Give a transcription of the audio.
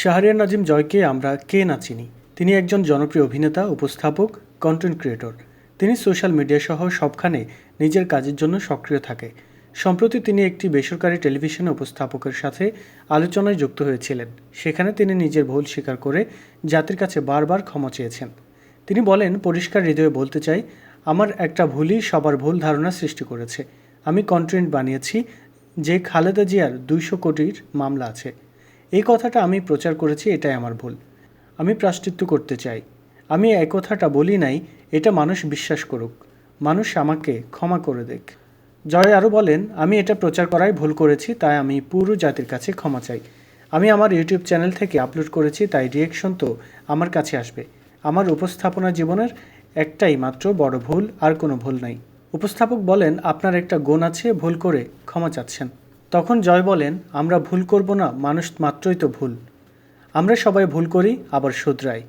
শাহরিয়ার নাজিম জয়কে আমরা কে না চিনি? তিনি একজন জনপ্রিয় অভিনেতা, উপস্থাপক কন্টেন্ট ক্রিয়েটর তিনি সোশ্যাল মিডিয়া সহ সবখানে নিজের কাজের জন্য সক্রিয় থাকে। সম্প্রতি তিনি একটি বেসরকারি টেলিভিশন উপস্থাপকের সাথে আলোচনায় যুক্ত হয়েছিলেন। সেখানে তিনি নিজের ভুল স্বীকার করে জাতির কাছে বারবার ক্ষমা চেয়েছেন। তিনি বলেন, পরিষ্কার হৃদয়ে বলতে চাই, আমার একটা ভুলই সবার ভুল ধারণা সৃষ্টি করেছে। আমি কন্টেন্ট বানিয়েছি যে খালেদা জিয়ার দুইশো কোটির মামলা আছে। এই কথাটা আমি প্রচার করেছি, এটাই আমার ভুল। আমি প্রাশ্চিত্য করতে চাই। আমি এই কথাটা বলি নাই, এটা মানুষ বিশ্বাস করুক। মানুষ আমাকে ক্ষমা করে দেখ। জয় আরও বলেন, আমি এটা প্রচার করায় ভুল করেছি, তাই আমি পুরো জাতির কাছে ক্ষমা চাই। আমি আমার ইউটিউব চ্যানেল থেকে আপলোড করেছি, তাই রিয়েকশন তো আমার কাছে আসবে। আমার উপস্থাপনা জীবনের একটাই মাত্র বড় ভুল, আর কোনো ভুল নাই। উপস্থাপক বলেন, আপনার একটা গুণ আছে, ভুল করে ক্ষমা চাচ্ছেন। তখন জয় বলেন, আমরা ভুল করব না, মানুষ মাত্রই তো ভুল। আমরা সবাই ভুল করি, আবার শুধরাই।